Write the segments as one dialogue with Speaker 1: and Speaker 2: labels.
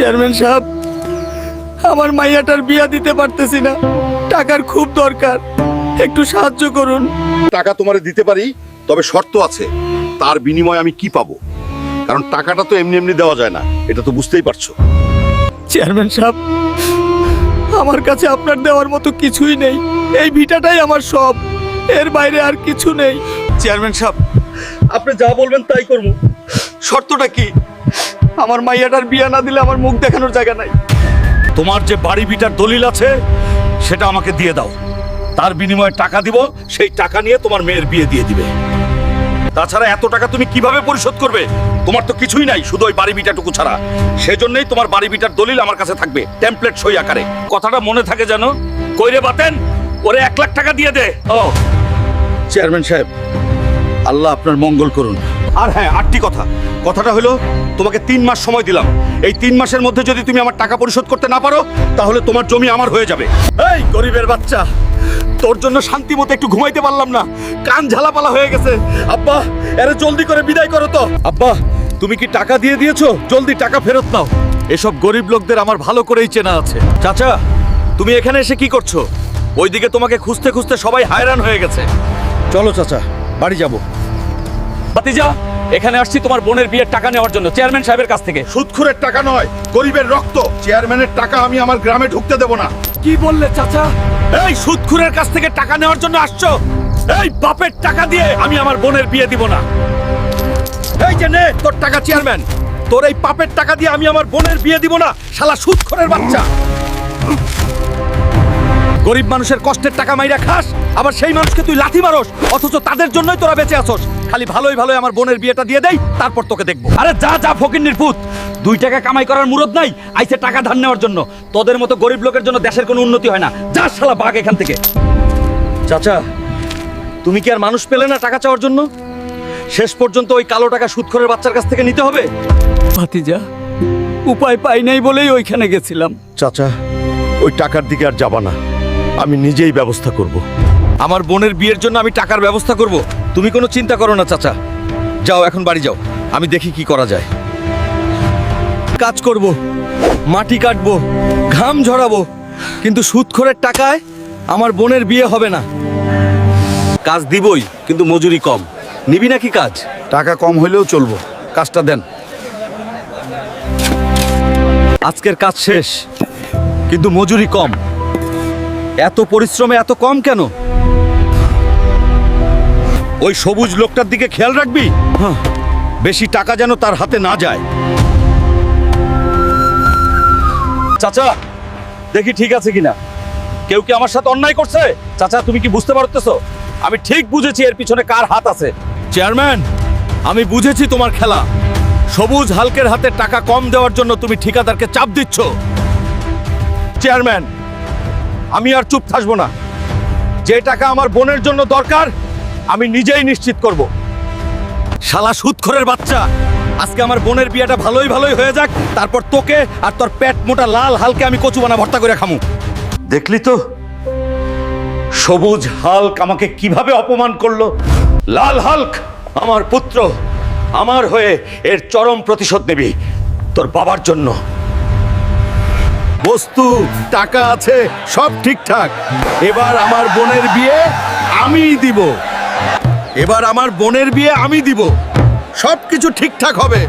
Speaker 1: Chairman সাহেব আমার মাইয়াটার বিয়া দিতে পারতেছি না। টাকার খুব দরকার। একটু সাহায্য করুন।
Speaker 2: টাকা তোমারে দিতে পারি তবে শর্ত আছে। তার বিনিময়ে আমি কি পাবো? কারণ টাকাটা তো এমনি এমনি দেওয়া যায় না। এটা তো বুঝতেই পারছ।
Speaker 1: চেয়ারম্যান সাহেব আমার কাছে আপনার দেওয়ার মতো কিছুই নেই। এই ভিটাটাই আমার সব। এর বাইরে আর কিছু নেই। চেয়ারম্যান সাহেব আপনি যা বলবেন তাই করব। শর্তটা কি? আমার মাইয়াটার বিয়া না দিলে আমার মুখ দেখানোর জায়গা নাই।
Speaker 3: তোমার যে বাড়ি বিটার দলিল আছে, সেটা আমাকে দিয়ে দাও। তার বিনিময়ে টাকা দিব, সেই টাকা নিয়ে তোমার মেয়ের বিয়ে দিয়ে দিবে। তাছাড়া এত টাকা তুমি কীভাবে পরিশোধ করবে? তোমার তো কিছুই নাই, শুধু ওই বাড়ি বিটাটুকু ছাড়া। সেজন্যই তোমার বাড়ি বিটার দলিল আমার কাছে থাকবে টেমপ্লেট সই আকারে। কথাটা মনে থাকে জানো কইরে বাতেন, ওরে এক লাখ টাকা দিয়ে দে। ও। চেয়ারম্যান সাহেব, আল্লাহ আপনার মঙ্গল করুন। আর হ্যাঁ আটটি কথা। কথাটা হলো, তোমাকে তিন মাস সময় দিলাম। এই তিন মাসের মধ্যে যদি তুমি আমার টাকা পরিশোধ করতে না পারো, তাহলে তোমার জমি আমার হয়ে যাবে। এই গরিবের বাচ্চা, তোর জন্য শান্তি মতো একটু ঘুমাইতে পারলাম না। কান ঝালাপালা হয়ে গেছে। আব্বা, এরে জলদি করে বিদায় করো তো। আব্বা, তুমি কি টাকা দিয়ে দিয়েছ? জলদি টাকা ফেরত নাও। এসব গরিব লোকদের আমার ভালো করেই চেনা আছে। চাচা, তুমি এখানে এসে কি করছ? ওইদিকে তোমাকে খুঁজতে খুঁজতে সবাই হায়রান হয়ে গেছে। চলো, চাচা, বাড়ি যাব। ভাতিজা এখানে আসছি তোমার বোনের বিয়ের টাকা নেওয়ার জন্য চেয়ারম্যান সাহেবের কাছ থেকে।
Speaker 2: সুদখুরের টাকা নয় গরিবের রক্ত। চেয়ারম্যানের টাকা আমি আমার গ্রামে ঢুকতে দেব না।
Speaker 3: কি বললে চাচা? এই সুদখুরের কাছ থেকে টাকা নেওয়ার জন্য আসছো? এই বাপের টাকা দিয়ে আমি আমার বোনের বিয়ে দিব না। এই যে নে তোর টাকা চেয়ারম্যান। তোর এই পাপের টাকা দিয়ে আমি আমার বোনের বিয়ে দিব না শালা সুদখোরের বাচ্চা। গরিব মানুষের কষ্টের টাকা মাইরা খাস আবার সেই মানুষকে তুই লাথি মারস অথচ তাদের জন্যই তোরা বেঁচে আসোস খালি ভালোই ভালোই আমার বোনের বিয়েটা দিয়ে দেই তারপর তোকে দেখব। আরে যা যা ফকিন্নির পুত! দুই টাকা কামাই করার মুরদ নাই আইসে টাকা ধার নেওয়ার জন্য। তোদের মতো গরিব লোকের জন্য দেশের কোনো উন্নতি হয় না। যা শালা বাঘ এখান থেকে। চাচা তুমি কি আর মানুষ পেলে না টাকা চাওয়ার জন্য? শেষ পর্যন্ত ওই কালো টাকা সুদখোরের বাচ্চার কাছ থেকে নিতে হবে?
Speaker 1: ভাতিজা উপায় পাই নাই বলেই ওইখানে গেছিলাম।
Speaker 3: চাচা ওই টাকার দিকে আর যাবা না। আমি নিজেই ব্যবস্থা করব। আমার বোনের বিয়ের জন্য আমি টাকার ব্যবস্থা করব। তুমি কোনো চিন্তা করো না চাচা। যাও এখন বাড়ি যাও। আমি দেখি কি করা যায়। কাজ করব মাটি কাটবো ঘাম ঝরাবো কিন্তু সুদখোরের টাকায় আমার বোনের বিয়ে হবে না। কাজ দিবই কিন্তু মজুরি কম। নিবি নাকি কাজ?
Speaker 2: টাকা কম হইলেও চলবো।
Speaker 3: কাজটা দেন। আজকের কাজ শেষ কিন্তু মজুরি কম। এত পরিশ্রমে এত কম কেন? ওই সবুজ লোকটার দিকে খেয়াল রাখবি? হ্যাঁ, বেশি টাকা যেন তার হাতে না যায়। চাচা দেখি ঠিক আছে কিনা। কেউ কি আমার সাথে অন্যায় করছে? চাচা তুমি কি বুঝতে পারতেছো? আমি ঠিক বুঝেছি এর পিছনে কার হাত আছে। চেয়ারম্যান আমি বুঝেছি তোমার খেলা। সবুজ হালকের হাতে টাকা কম দেওয়ার জন্য তুমি ঠিকাদারকে চাপ দিচ্ছ। চেয়ারম্যান আমি আর চুপ থাকব না। যে টাকা আমার বোনের জন্য দরকার আমি নিজেই নিশ্চিত করব। শালা সুদখোরের বাচ্চা, আজকে আমার বোনের বিয়েটা ভালোই ভালোই হয়ে যাক, তারপর তোকে আর তোর পেট মোটা লাল হালকে আমি কচু বানা ভর্তা করে খামু। দেখলি তো? সবুজ হাল্ক আমাকে কীভাবে অপমান করল? লাল হাল্ক আমার পুত্র, আমার হয়ে এর চরম প্রতিশোধ নেবি, তোর বাবার জন্য।
Speaker 2: বস্তু, টাকা আছে, সব ঠিকঠাক। এবার আমার বোনের বিয়ে আমিই দিব। এবার আমার বোনের বিয়ে আমি দিব। সব কিছু ঠিকঠাক হবে।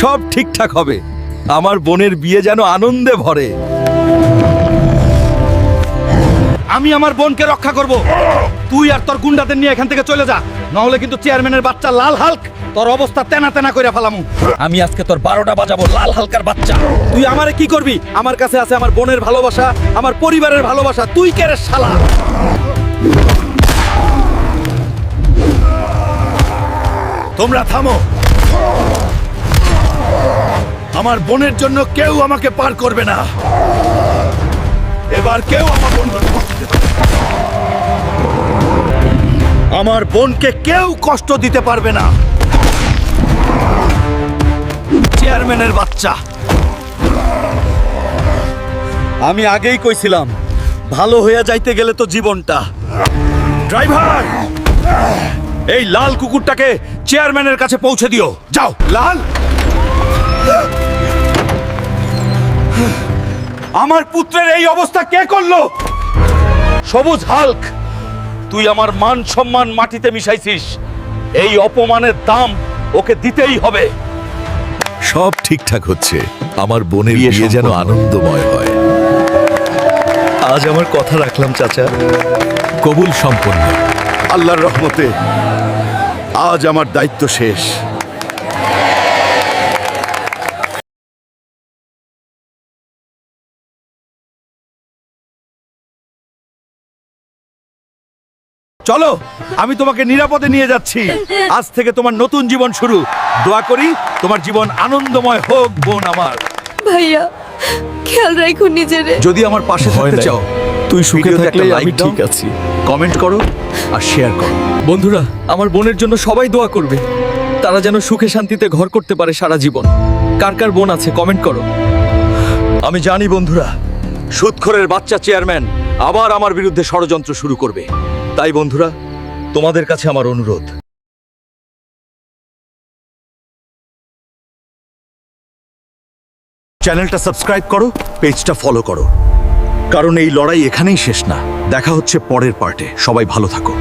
Speaker 3: সব ঠিকঠাক হবে। আমার বোনের বিয়ে যেন আনন্দে ভরে। আমি আমার বোনকে রক্ষা করব। তুই আর তোর গুন্ডাদের নিয়ে এখান থেকে চলে যা। নাহলে কিন্তু চেয়ারম্যানের বাচ্চা লাল হাল্ক তোর অবস্থা তেনা তেনা করে ফেলামু। আমি আজকে তোর বারোটা বাজাবো লাল হালকার বাচ্চা। তুই আমারে কি করবি? আমার কাছে আছে আমার বোনের ভালোবাসা আমার পরিবারের ভালোবাসা। তুই কে রে শালা?
Speaker 2: তোমরা থামো। আমার বোনের জন্য কেউ আমাকে পার করবে না। এবার কেউ আমার বোন আমার বোনকে কেউ কষ্ট দিতে পারবে না।
Speaker 3: চেয়ারম্যানের বাচ্চা। আমি আগেই কইছিলাম, ভালো হইয়া যাইতে গেলে তো জীবনটা।
Speaker 2: ড্রাইভার!
Speaker 3: এই লাল কুকুরটাকে চেয়ারম্যানের কাছে পৌঁছে দিও। যাও।
Speaker 2: লাল!
Speaker 3: আমার পুত্রের এই অবস্থা কে করল? সবুজ হাল্ক! তুই আমার মান সম্মান মাটিতে মিশাইছিস। এই অপমানের দাম ওকে দিতেই হবে।
Speaker 4: সব ঠিকঠাক হচ্ছে। আমার বোনের
Speaker 3: বিয়ে
Speaker 4: যেন আনন্দময় হয়।
Speaker 1: আজ আমার কথা রাখলাম চাচা।
Speaker 4: কবুল সম্পন্ন।
Speaker 2: আল্লাহর রহমতে আজ আমার দায়িত্ব শেষ।
Speaker 3: চলো আমি তোমাকে নিরাপদে নিয়ে যাচ্ছি। আজ থেকে তোমার নতুন জীবন শুরু। দোয়া করি তোমার জীবন আনন্দময় হোক বোন আমার।
Speaker 5: ভাইয়া খেয়াল রাখো নিজেরে।
Speaker 3: যদি আমার পাশে থাকতে চাও
Speaker 1: তুই সুখে থাকলে আমি ঠিক আছি।
Speaker 3: কমেন্ট করো আর শেয়ার করো।
Speaker 1: বন্ধুরা আমার বোনের জন্য সবাই দোয়া করবে। তারা যেন সুখে শান্তিতে ঘর করতে পারে সারা জীবন। কার কার বোন আছে কমেন্ট করো।
Speaker 3: আমি জানি বন্ধুরা সুদখোরের বাচ্চা চেয়ারম্যান আবার আমার বিরুদ্ধে ষড়যন্ত্র শুরু করবে। তাই বন্ধুরা, তোমাদের কাছে আমার অনুরোধ। চ্যানেলটা সাবস্ক্রাইব করো, পেজটা ফলো করো। কারণ এই লড়াই এখানেই শেষ না। দেখা হচ্ছে পরের পার্টে। সবাই ভালো থাকো।